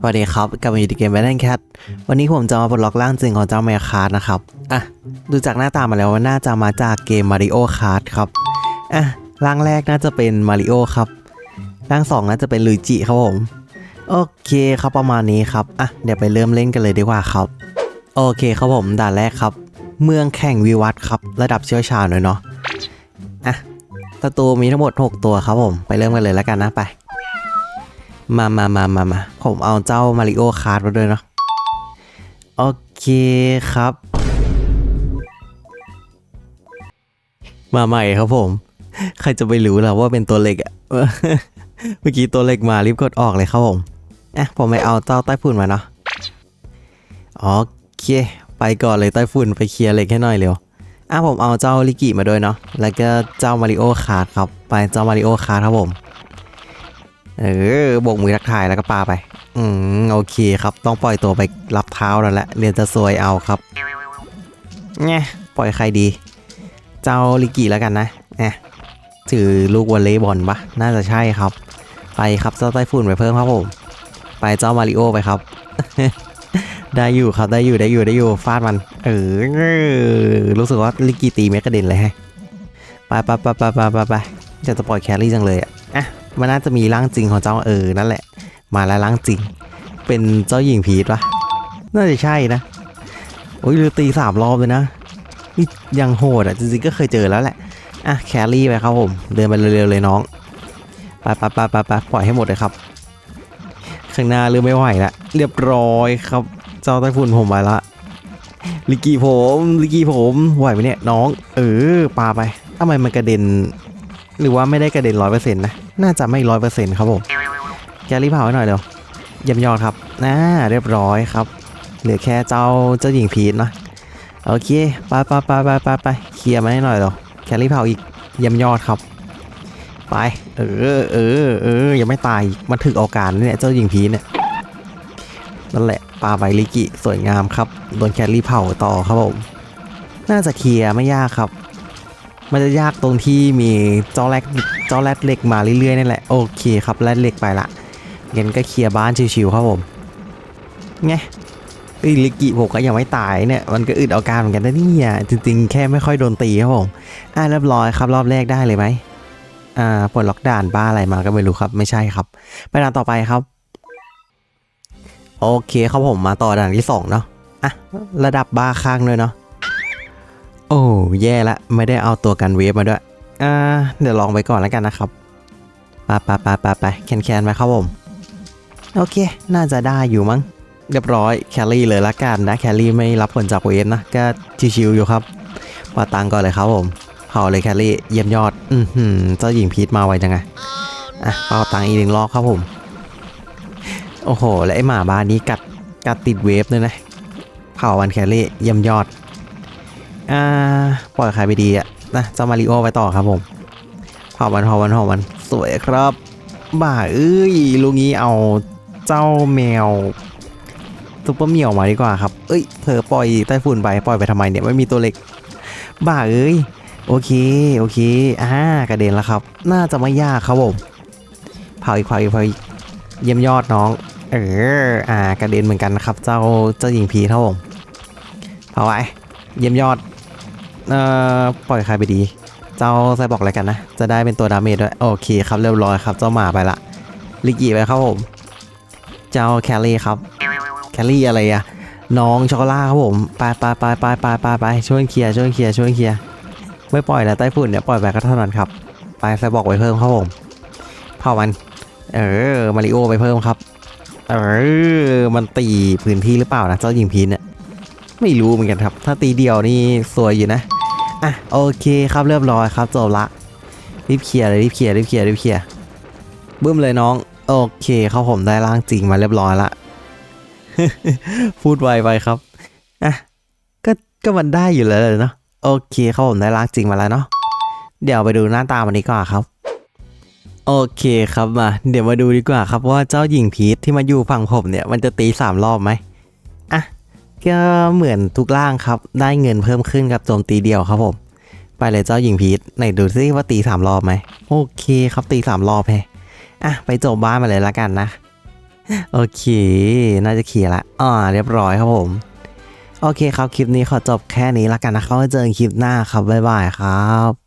สวัสดีครับกลับมาอยู่ที่เกม b a t t l e Cat วันนี้ผมจะมาปลดล็อกร่างจริงของเจ้าแมวคาร์ดนะครับ อะ ดูจากหน้าตามาแล้วว่าน่าจะมาจากเกม Mario Kart ครับ อะ ร่างแรกน่าจะเป็น Mario ครับ ร่างสองน่าจะเป็นลุยจิครับผม โอเคครับประมาณนี้ครับ อะ เดี๋ยวไปเริ่มเล่นกันเลยดีกว่าครับ โอเคครับผมด่านแรกครับ เมืองแข่งวิวัฒครับ ระดับเชี่ยวชาญหน่อยเนาะ อะศัตรูมีทั้งหมด 6 ตัวครับผม ไปเริ่มกันเลยแล้วกันนะไป มามามามามาผมเอาเจ้ามาริโอคาร์ดมาด้วยเนาะ โอเคครับ มาใหม่ครับผม ใครจะไปรู้ล่ะว่าเป็นตัวเล็กอะเมื่อกี้ตัวเล็กมารีบกดออกเลยครับผมอะผมไม่เอาเจ้าไต้ฝุ่นมาเนาะ โอเค ไปก่อนเลยไต้ฝุ่นไปเคลียร์เหล็กให้หน่อยเร็วอะผมเอาเจ้าลิกิมาด้วยเนาะ แล้วก็เจ้ามาริโอคาร์ดครับ ไปเจ้ามาริโอคาร์ดครับผม เออโบกมือทักทายแล้วก็ปาไป อืมโอเคครับ ต้องปล่อยตัวไปรับเท้าแล้วแหละเดี๋ยวจะซวยเอาครับเนี่ยปล่อยใครดี เจ้าลิกิแล้วกันนะเนี่ยถือลูกวอลเลย์บอลปะน่าจะใช่ครับ ไปครับเจ้าไต้ฝุ่นไปเพิ่มครับผม ไปเจ้ามาริโอไปครับ ได้อยู่ครับได้อยู่ได้อยู่ได้อยู่ฟาดมันเออรู้สึกว่าลิกิตีเมกกระเด็นเลยฮะไปไปไปไปไปไปไปจะจะปล่อยแครี่จังเลยอะอะ มันน่าจะมีร่างจริงของเจ้าเออนั่นแหละ มาแล้วร่างจริง เป็นเจ้าหญิงพีทปะน่าจะใช่นะโอ้ยลือตีสามรอบเลยนะนี่ยังโหดอะจริงๆก็เคยเจอแล้วแหละอะแครี่ไปครับผมเดินไปเร็วๆเลยน้องไปไปไปไปไปปล่อยให้หมดเลยครับ ข้างหน้าเริ่มไม่ไหวละเรียบร้อยครับ เจ้าไต้ฝุ่นผมไปละลิกกี้ผมลิกกี้ผมไหวไหมเนี่ยน้อง เออปาไปทำไมมันกระเด็น หรือว่าไม่ได้กระเด็นร้อยเปอร์เซ็นต์นะ น่าจะไม่ร้อยเปอร์เซ็นต์ครับผมแกรีบเผาให้หน่อยเร็วเยี่ยมยอดครับน่าเรียบร้อยครับ เหลือแค่เจ้าเจ้าหญิงพีทนะโอเคไปไปไปไปไปไปเคลียร์มาให้หน่อยเร็วแครี่เผาอีกเยี่ยมยอดครับ ไป เออเออเออยังไม่ตายมันถึกเอาการเนี่ยเจ้าหญิงพีทเนี่ยนั่นแหละปลาใบลิกิสวยงามครับโดนแครี่เผาต่อครับผมน่าจะเคลียร์ไม่ยากครับ มันจะยากตรงที่มีเจ้าแรกเจ้าแรดเหล็กมาเรื่อยๆนี่แหละโอเคครับแรดเหล็กไปละงั้นก็เคลียร์บ้านชิวๆครับผมไงไอ้ลิกิผมก็ยังไม่ตายเนี่ยมันก็อึดเอาการเหมือนกันนะนี่ยจริงๆ แค่ไม่ค่อยโดนตีครับผมอ่าเรียบร้อยครับรอบแรกได้เลยไหมอ่าปลดล็อกด่านบ้าอะไรมาก็ไม่รู้ครับ ไม่ใช่ครับ ไปด่านต่อไปครับ โอเคครับผมมาต่อด่านที่สองเนาะอะระดับบ้าข้างด้วยเนาะ โอ้แย่ละ ไม่ได้เอาตัวกันเวฟมาด้วย อ่า เดี๋ยวลองไปก่อนแล้วกันนะครับปไปไปไปไปแคนแคนไปครับผม โอเค น่าจะได้อยู่มั้ง เรียบร้อยแคลรี่เลยละกันนะ แคลรี่ไม่รับผลจากเวฟนะ ก็ชิวๆอยู่ครับปาตังก่อนเลยครับผมเผาเลยแคลรี่ เยี่ยมยอด อือหือเจ้าหญิงพีทมาไวจังไง อะเป่าตังอีกหนึ่งรอบครับผม โอ้โห และไอหมาบ้านนี้กัดกัดติดเวฟเลยนะ เผาวันแคลรี่ เยี่ยมยอด อ่าปล่อยใครไปดีอะนะเจ้ามาริโอไปต่อครับผมเผาวันเผาวันเผาวันสวยครับ บ่าเอ้ยลุงนี้เอาเจ้าแมวซุปเปอร์เมียวมาดีกว่าครับ เอ้ยเผลอปล่อยไต้ฝุ่นไปปล่อยไปทำไมเนี่ยไม่มีตัวเล็ก บ่าเอ้ยโอเคโอเคอ่ากระเด็นแล้วครับ น่าจะไม่ยากครับผมเผาอีกเผาอีกเผาอีกเยี่ยมยอดน้อง เอออ่ากระเด็นเหมือนกันนะครับ เจ้าเจ้าหญิงพีครับผมเผาไว้เยี่ยมยอด เอ่อปล่อยใครไปดี เจ้าไซบอกอะไรกันนะ จะได้เป็นตัวดาเมจด้วย โอเคครับเรียบร้อยครับ เจ้าหมาไปละ ลิกิไปครับผม เจ้าแคลรี่ครับ แคลรี่อะไรอะน้องช็อกโกแลตครับผมไปไปไปไปไปไปไปช่วยเคลียร์ช่วยเคลียร์ช่วยเคลียร์ไม่ปล่อยแล้วไต้ฝุ่นเนี่ยปล่อยไปก็เท่านั้นครับ ไปไซบอกไปเพิ่มครับผมเผามันเออมาริโอไปเพิ่มครับ เออ มันตีพื้นที่หรือเปล่านะเจ้าหญิงพีนเนี่ยไม่รู้เหมือนกันครับ ถ้าตีเดียวนี่สวยอยู่นะ อะโอเคครับเรียบร้อยครับจบละรีบเคลียร์เลยรีบเคลียร์รีบเคลียร์รีบเคลียร์บึ้มเลยน้อง โอเคครับผมได้ร่างจริงมาเรียบร้อยละพูดไวไปครับอะก็ก็มันได้อยู่แล้วเนาะโอเคครับผมได้ร่างจริงมาแล้วเนาะเดี๋ยวไปดูหน้าตามันดีกว่าครับ โอเคครับมา เดี๋ยวมาดูดีกว่าครับว่าเจ้าหญิงพีทที่มาอยู่ฝั่งผมเนี่ยมันจะตีสามรอบไหมอะ ก็เหมือนทุกร่างครับ ได้เงินเพิ่มขึ้นกับโจมตีเดียวครับผม ไปเลยเจ้าหญิงพีทไหนดูซิว่าตีสามรอบไหมโอเคครับตีสามรอบแฮอะไปจมบ้านมาเลยละกันนะ โอเค น่าจะเขี่ละอ่าเรียบร้อยครับผม โอเคครับคลิปนี้ขอจบแค่นี้ละกันนะครับไว้เจอกันคลิปหน้าครับบ๊ายบายครับ